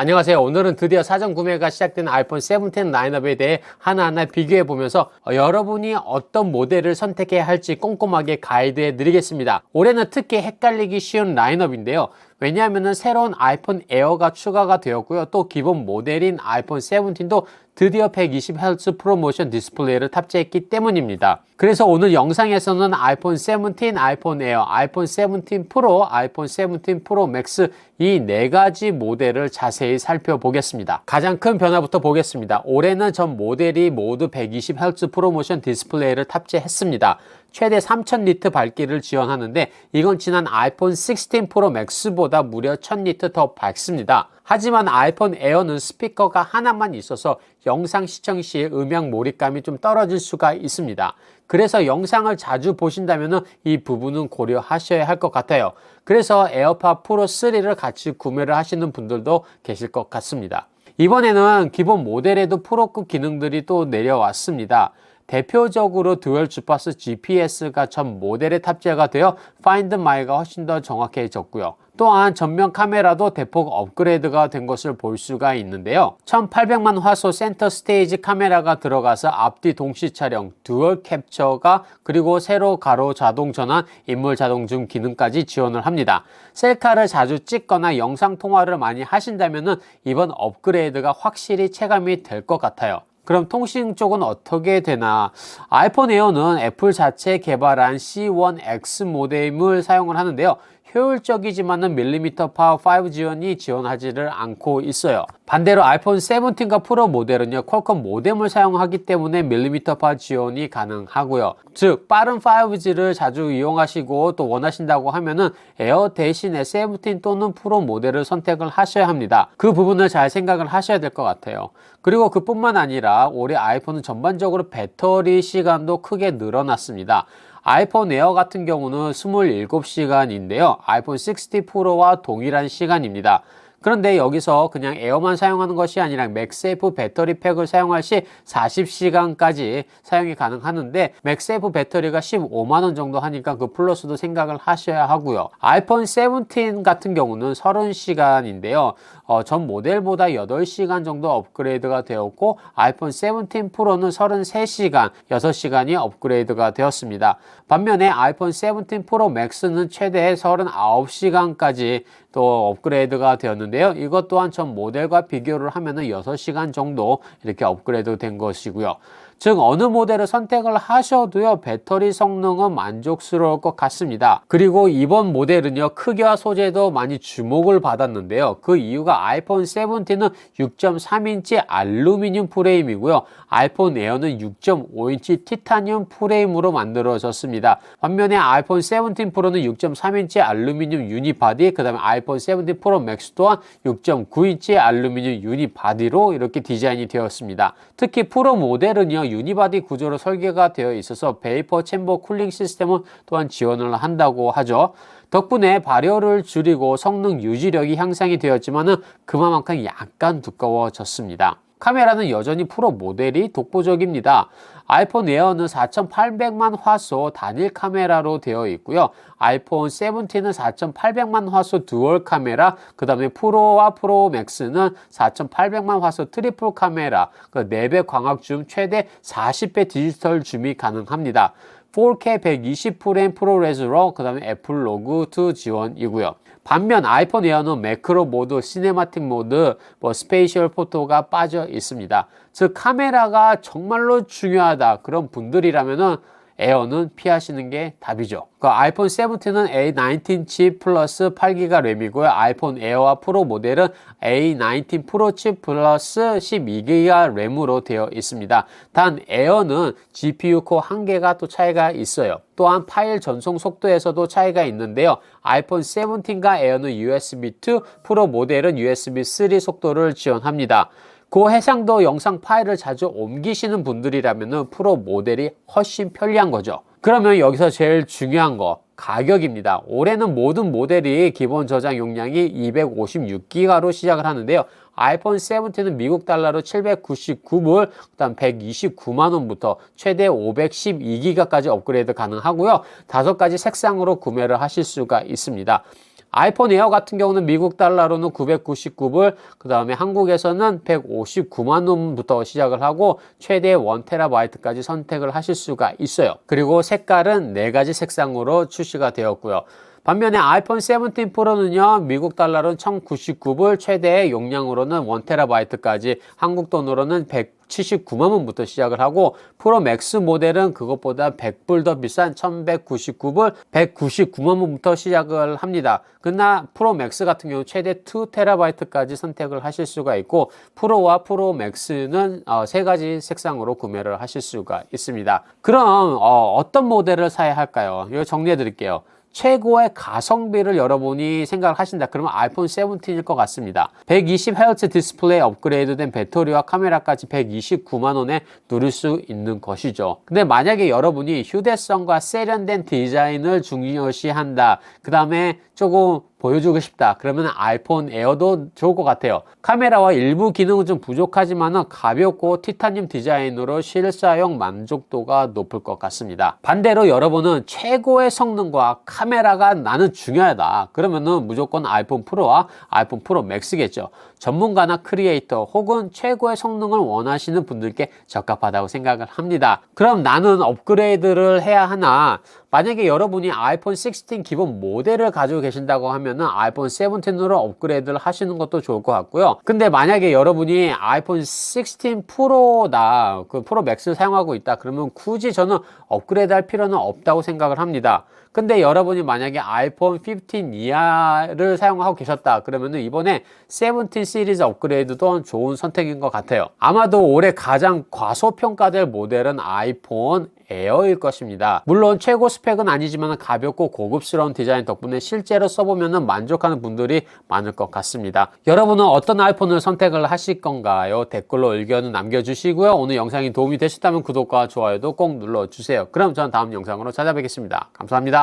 안녕하세요. 오늘은 드디어 사전 구매가 시작된 아이폰 17 라인업에 대해 하나하나 비교해 보면서 어, 여러분이 어떤 모델을 선택해야 할지 꼼꼼하게 가이드해 드리겠습니다. 올해는 특히 헷갈리기 쉬운 라인업인데요. 왜냐하면 새로운 아이폰 에어가 추가가 되었고요. 또 기본 모델인 아이폰 17도 드디어 120Hz 프로모션 디스플레이를 탑재했기 때문입니다. 그래서 오늘 영상에서는 아이폰 17, 아이폰 에어, 아이폰 17 프로, 아이폰 17 프로 맥스 이 네 가지 모델을 자세히 살펴보겠습니다. 가장 큰 변화부터 보겠습니다. 올해는 전 모델이 모두 120Hz 프로모션 디스플레이를 탑재했습니다. 최대 3000니트 밝기를 지원하는데 이건 지난 아이폰 16 프로 맥스보다 무려 1000니트 더 밝습니다. 하지만 아이폰 에어는 스피커가 하나만 있어서 영상 시청 시에 음향 몰입감이 좀 떨어질 수가 있습니다. 그래서 영상을 자주 보신다면 이 부분은 고려하셔야 할 것 같아요. 그래서 에어팟 프로 3를 같이 구매를 하시는 분들도 계실 것 같습니다. 이번에는 기본 모델에도 프로급 기능들이 또 내려왔습니다. 대표적으로 듀얼 주파수 GPS가 전 모델에 탑재가 되어 Find My가 훨씬 더 정확해졌고요. 또한 전면 카메라도 대폭 업그레이드가 된 것을 볼 수가 있는데요. 1800만 화소 센터 스테이지 카메라가 들어가서 앞뒤 동시 촬영, 듀얼 캡처가 그리고 세로 가로 자동 전환, 인물 자동 줌 기능까지 지원을 합니다. 셀카를 자주 찍거나 영상 통화를 많이 하신다면 이번 업그레이드가 확실히 체감이 될 것 같아요. 그럼 통신 쪽은 어떻게 되나? 아이폰 에어는 애플 자체 개발한 C1X 모뎀을 사용을 하는데요. 효율적이지만은 밀리미터 파5 지원이 지원하지를 않고 있어요. 반대로 아이폰 17과 프로 모델은요, 퀄컴 모뎀을 사용하기 때문에 밀리미터 파 지원이 가능하고요. 즉, 빠른 5G를 자주 이용하시고 또 원하신다고 하면은 에어 대신에 17 또는 프로 모델을 선택을 하셔야 합니다. 그 부분을 잘 생각을 하셔야 될 것 같아요. 그리고 그뿐만 아니라 올해 아이폰은 전반적으로 배터리 시간도 크게 늘어났습니다. 아이폰 에어 같은 경우는 27시간인데요. 아이폰 60 프로와 동일한 시간입니다. 그런데 여기서 그냥 에어만 사용하는 것이 아니라 맥세이프 배터리 팩을 사용할 시 40시간까지 사용이 가능하는데 맥세이프 배터리가 15만원 정도 하니까 그 플러스도 생각을 하셔야 하고요. 아이폰 17 같은 경우는 30시간인데요. 어, 전 모델보다 8시간 정도 업그레이드가 되었고 아이폰 17 프로는 33시간, 6시간이 업그레이드가 되었습니다. 반면에 아이폰 17 프로 맥스는 최대 39시간까지 또 업그레이드가 되었 는데요. 이것 또한 전 모델과 비교를 하면은 6시간 정도 이렇게 업그레이드 된 것이고요. 즉 어느 모델을 선택을 하셔도요 배터리 성능은 만족스러울 것 같습니다. 그리고 이번 모델은요 크기와 소재도 많이 주목을 받았는데요. 그 이유가 아이폰 17은 6.3인치 알루미늄 프레임이고요. 아이폰 에어는 6.5인치 티타늄 프레임으로 만들어졌습니다. 반면에 아이폰 17 프로는 6.3인치 알루미늄 유니바디 그 다음에 아이폰 17 프로 맥스 또한 6.9인치 알루미늄 유니바디로 이렇게 디자인이 되었습니다. 특히 프로 모델은요 유니바디 구조로 설계가 되어 있어서 베이퍼 챔버 쿨링 시스템은 또한 지원을 한다고 하죠. 덕분에 발열을 줄이고 성능 유지력이 향상이 되었지만은 그만큼 약간 두꺼워졌습니다. 카메라는 여전히 프로 모델이 독보적입니다. 아이폰 에어는 4800만 화소 단일 카메라로 되어 있고요. 아이폰 17은 4800만 화소 듀얼 카메라, 그 다음에 프로와 프로 맥스는 4800만 화소 트리플 카메라, 그 4배 광학 줌 최대 40배 디지털 줌이 가능합니다. 4K 120프레임 프로레즈로 그 다음에 애플 로그 2 지원이고요. 반면 아이폰 에어는 매크로 모드, 시네마틱 모드, 뭐 스페이셜 포토가 빠져 있습니다. 즉 카메라가 정말로 중요하다 그런 분들이라면은 에어는 피하시는 게 답이죠. 그 아이폰 17은 A19 칩 플러스 8기가 램이고요. 아이폰 에어와 프로 모델은 A19 프로 칩 플러스 12기가 램으로 되어 있습니다. 단 에어는 GPU 코어 1개가 또 차이가 있어요. 또한 파일 전송 속도에서도 차이가 있는데요. 아이폰 17과 에어는 USB2, 프로 모델은 USB3 속도를 지원합니다. 그 해상도 영상 파일을 자주 옮기시는 분들이라면 프로 모델이 훨씬 편리한 거죠. 그러면 여기서 제일 중요한 거 가격입니다. 올해는 모든 모델이 기본 저장 용량이 256기가로 시작을 하는데요. 아이폰 17은 미국 달러로 799불, 그다음 129만 원부터 최대 512기가까지 업그레이드 가능하고요. 다섯 가지 색상으로 구매를 하실 수가 있습니다. 아이폰 에어 같은 경우는 미국 달러로는 999불, 그 다음에 한국에서는 159만 원부터 시작을 하고 최대 1테라바이트까지 선택을 하실 수가 있어요. 그리고 색깔은 네 가지 색상으로 출시가 되었고요. 반면에 아이폰 17 프로는요, 미국 달러로는 1099불, 최대 용량으로는 1테라바이트까지, 한국 돈으로는 179만 원부터 시작을 하고, 프로 맥스 모델은 그것보다 100불 더 비싼 1199불, 199만 원부터 시작을 합니다. 그러나 프로 맥스 같은 경우 최대 2테라바이트까지 선택을 하실 수가 있고, 프로와 프로 맥스는 어, 세 가지 색상으로 구매를 하실 수가 있습니다. 그럼 어, 어떤 모델을 사야 할까요? 이거 정리해 드릴게요. 최고의 가성비를 여러분이 생각을 하신다. 그러면 아이폰 17일 것 같습니다. 120Hz 디스플레이 업그레이드된 배터리와 카메라까지 129만 원에 누릴 수 있는 것이죠. 근데 만약에 여러분이 휴대성과 세련된 디자인을 중요시한다. 그 다음에 조금 보여주고 싶다. 그러면 아이폰 에어도 좋을 것 같아요. 카메라와 일부 기능은 좀 부족하지만 가볍고 티타늄 디자인으로 실사용 만족도가 높을 것 같습니다. 반대로 여러분은 최고의 성능과 카메라가 나는 중요하다. 그러면은 무조건 아이폰 프로와 아이폰 프로 맥스겠죠. 전문가나 크리에이터 혹은 최고의 성능을 원하시는 분들께 적합하다고 생각을 합니다. 그럼 나는 업그레이드를 해야 하나? 만약에 여러분이 아이폰 16 기본 모델을 가지고 계신다고 하면은 아이폰 17으로 업그레이드를 하시는 것도 좋을 것 같고요. 근데 만약에 여러분이 아이폰 16 프로다, 그 프로 맥스를 사용하고 있다. 그러면 굳이 저는 업그레이드 할 필요는 없다고 생각을 합니다. 근데 여러분이 만약에 아이폰 15 이하를 사용하고 계셨다 그러면은 이번에 17 시리즈 업그레이드도 좋은 선택인 것 같아요 아마도 올해 가장 과소평가될 모델은 아이폰 에어일 것입니다. 물론 최고 스펙은 아니지만 가볍고 고급스러운 디자인 덕분에 실제로 써보면 만족하는 분들이 많을 것 같습니다. 여러분은 어떤 아이폰을 선택을 하실 건가요? 댓글로 의견을 남겨주시고요. 오늘 영상이 도움이 되셨다면 구독과 좋아요도 꼭 눌러주세요. 그럼 저는 다음 영상으로 찾아뵙겠습니다. 감사합니다.